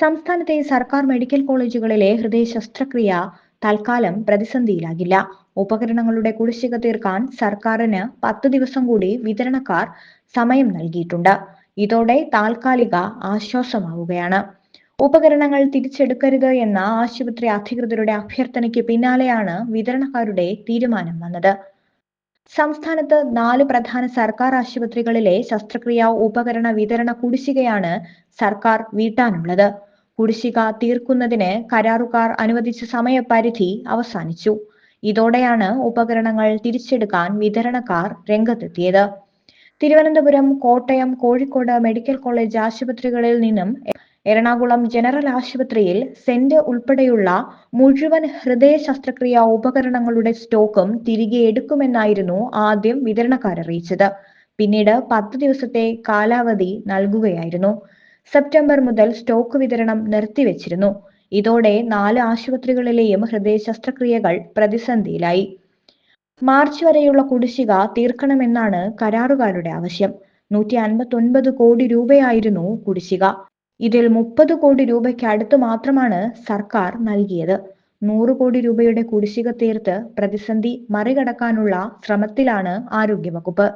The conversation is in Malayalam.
സംസ്ഥാനത്തെ സർക്കാർ മെഡിക്കൽ കോളേജുകളിലെ ഹൃദയ ശസ്ത്രക്രിയ തൽക്കാലം പ്രതിസന്ധിയിലാകില്ല. ഉപകരണങ്ങളുടെ കുടിശ്ശിക തീർക്കാൻ സർക്കാരിന് പത്ത് ദിവസം കൂടി വിതരണക്കാർ സമയം നൽകിയിട്ടുണ്ട്. ഇതോടെ താൽക്കാലിക ആശ്വാസമാവുകയാണ്. ഉപകരണങ്ങൾ തിരിച്ചെടുക്കരുത് എന്ന ആശുപത്രി അധികൃതരുടെ അഭ്യർത്ഥനയ്ക്ക് പിന്നാലെയാണ് വിതരണക്കാരുടെ തീരുമാനം വന്നത്. സംസ്ഥാനത്ത് നാല് പ്രധാന സർക്കാർ ആശുപത്രികളിലെ ശസ്ത്രക്രിയാ ഉപകരണ വിതരണ കുടിശ്ശികയാണ് സർക്കാർ വീട്ടാനുള്ളത്. കുടിശ്ശിക തീർക്കുന്നതിന് കരാറുകാർ അനുവദിച്ച സമയപരിധി അവസാനിച്ചു. ഇതോടെയാണ് ഉപകരണങ്ങൾ തിരിച്ചെടുക്കാൻ വിതരണക്കാർ രംഗത്തെത്തിയത്. തിരുവനന്തപുരം കോട്ടയം കോഴിക്കോട് മെഡിക്കൽ കോളേജ് ആശുപത്രികളിൽ നിന്നും എറണാകുളം ജനറൽ ആശുപത്രിയിൽ സെന്റ് ഉൾപ്പെടെയുള്ള മുഴുവൻ ഹൃദയ ശസ്ത്രക്രിയ ഉപകരണങ്ങളുടെ സ്റ്റോക്കും തിരികെ എടുക്കുമെന്നായിരുന്നു ആദ്യം വിതരണക്കാർ അറിയിച്ചത് പിന്നീട് പത്ത് ദിവസത്തെ കാലാവധി നൽകുകയായിരുന്നു. സെപ്റ്റംബർ മുതൽ സ്റ്റോക്ക് വിതരണം നിർത്തിവെച്ചിരുന്നു. ഇതോടെ നാല് ആശുപത്രികളിലെയും ഹൃദയ ശസ്ത്രക്രിയകൾ പ്രതിസന്ധിയിലായി. മാർച്ച് വരെയുള്ള കുടിശ്ശിക തീർക്കണമെന്നാണ് കരാറുകാരുടെ ആവശ്യം. നൂറ്റി അൻപത്തി ഒൻപത് കോടി രൂപയായിരുന്നു കുടിശ്ശിക. ഇതിൽ മുപ്പത് കോടി രൂപയ്ക്ക് അടുത്ത് മാത്രമാണ് സർക്കാർ നൽകിയത്. നൂറ് കോടി രൂപയുടെ കുടിശ്ശിക തീർത്ത് പ്രതിസന്ധി മറികടക്കാനുള്ള ശ്രമത്തിലാണ് ആരോഗ്യവകുപ്പ്.